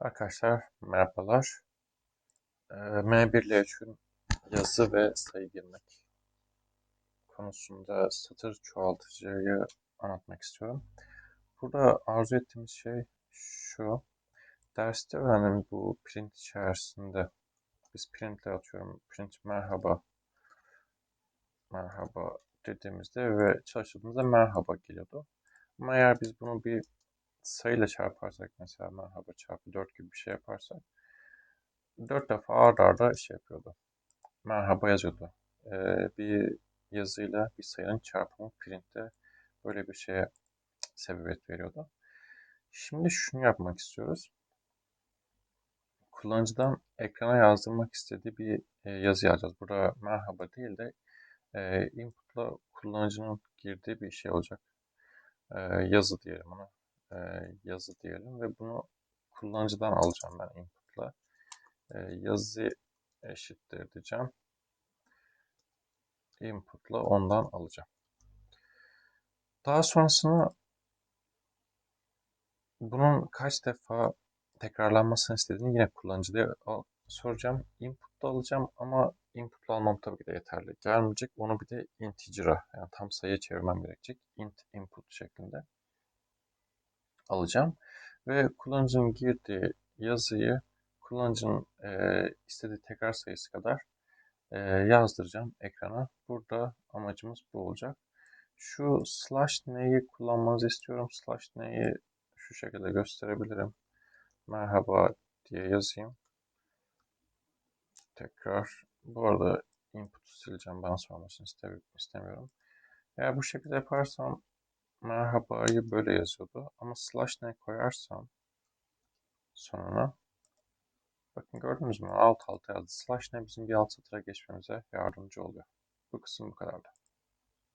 Arkadaşlar merhabalar. Ee, M1 ile H1 yazı ve sayı girmek konusunda satır çoğaltıcıyı anlatmak istiyorum. Burada arzu ettiğimiz şey şu. Derste öğrendiğimiz bu print içerisinde biz print ile atıyorum. Print merhaba merhaba dediğimizde ve çalıştığımızda merhaba geliyordu. Ama eğer biz bunu bir sayıyla çarparsak mesela merhaba çarpı 4 gibi bir şey yaparsak 4 defa arda arda şey yapıyordu. Merhaba yazıyordu. Ee, bir yazıyla bir sayının çarpımı printte böyle bir şeye sebebiyet veriyordu. Şimdi şunu yapmak istiyoruz. Kullanıcıdan ekrana yazdırmak istediği bir e, yazı yazacağız. Burada merhaba değil de e, input'la kullanıcının girdiği bir şey olacak. E, yazı diyelim ona. E, yazı diyelim ve bunu kullanıcıdan alacağım ben input'la. E, yazı eşittir diyeceğim. Input'la ondan alacağım. Daha sonrasında bunun kaç defa tekrarlanmasını istediğini yine kullanıcıya soracağım. Input'la alacağım ama input'la almam tabii ki de yeterli. Gelmeyecek. Onu bir de integer'a yani tam sayıya çevirmem gerekecek. int input şeklinde alacağım. Ve kullanıcının girdiği yazıyı kullanıcının e, istediği tekrar sayısı kadar e, yazdıracağım ekrana. Burada amacımız bu olacak. Şu slash neyi kullanmanızı istiyorum. Slash neyi şu şekilde gösterebilirim. Merhaba diye yazayım. Tekrar. Bu arada input'u sileceğim. Bana sormasını istemiyorum. Eğer bu şekilde yaparsam merhabayı böyle yazıyordu. Ama slash ne koyarsam sonuna bakın gördünüz mü alt alta yazdı. Slash ne bizim bir alt satıra geçmemize yardımcı oluyor. Bu kısım bu kadardı.